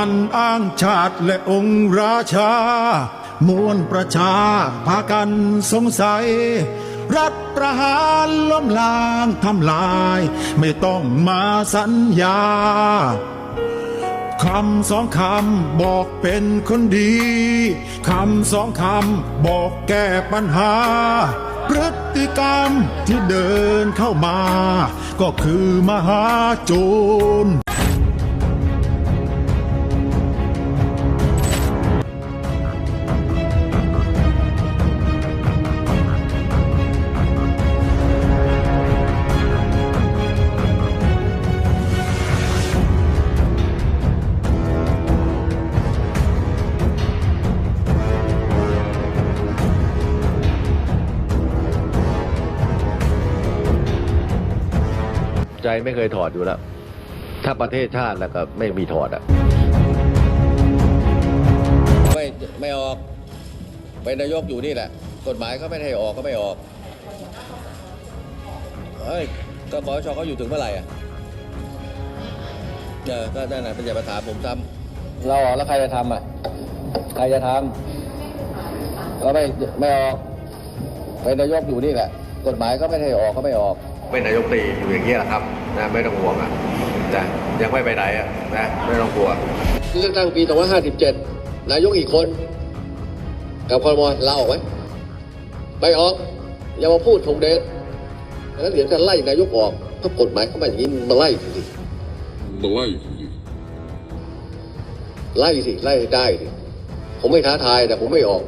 ันอ้างชาติและองค์ราชามวลประชาพากันสงสัย รัฐประหารล้มล้างทำลาย ไม่ต้องมาสัญญาคำสองคำบอกเป็นคนดีคำสองคำบอกแก้ปัญหา พฤติกรรมที่เดินเข้ามา ก็คือมหาโจร ใจไม่เคยถอดอยู่แล้วถ้าประเทศชาติแล้วก็ไม่มีถอดอะไม่ไม่ออกเป็นนายกอยู่นี่แหละ กฎหมายก็ไม่ให้ออกก็ไม่ออกเฮ้ยก็ขอชอเขาอยู่ถึงเมื่อไหร่อะเออก็นั่นน่ะเป็นอย่ามาถามผมซ้ำเราออกแล้วใครจะทำอะ ใครจะทำก็ไม่ไม่ออกเป็นนายกอยู่นี่แหละ กฎหมายก็ไม่ให้ออกก็ไม่ออกเป็นนายกตรีอยู่อย่างนี้ยแหละครับนะไม่ต้องห่วงอะนะยังไม่ไปไหนอะนะไม่ต้องกลัวเลือกตั้งปี2557 นายกอีกคน กับคอรมอลาออกไหมไม่ออก อย่ามาพูดทงเดชแล้วเดี๋ยวจะไล่นายกออกถ้ากฎหมายเข้ามาอย่างนี้มึงมาไล่สิมาไล่ไล่สิไล่ให้ได้สิผมไม่ท้าทายแต่ผมไม่ออก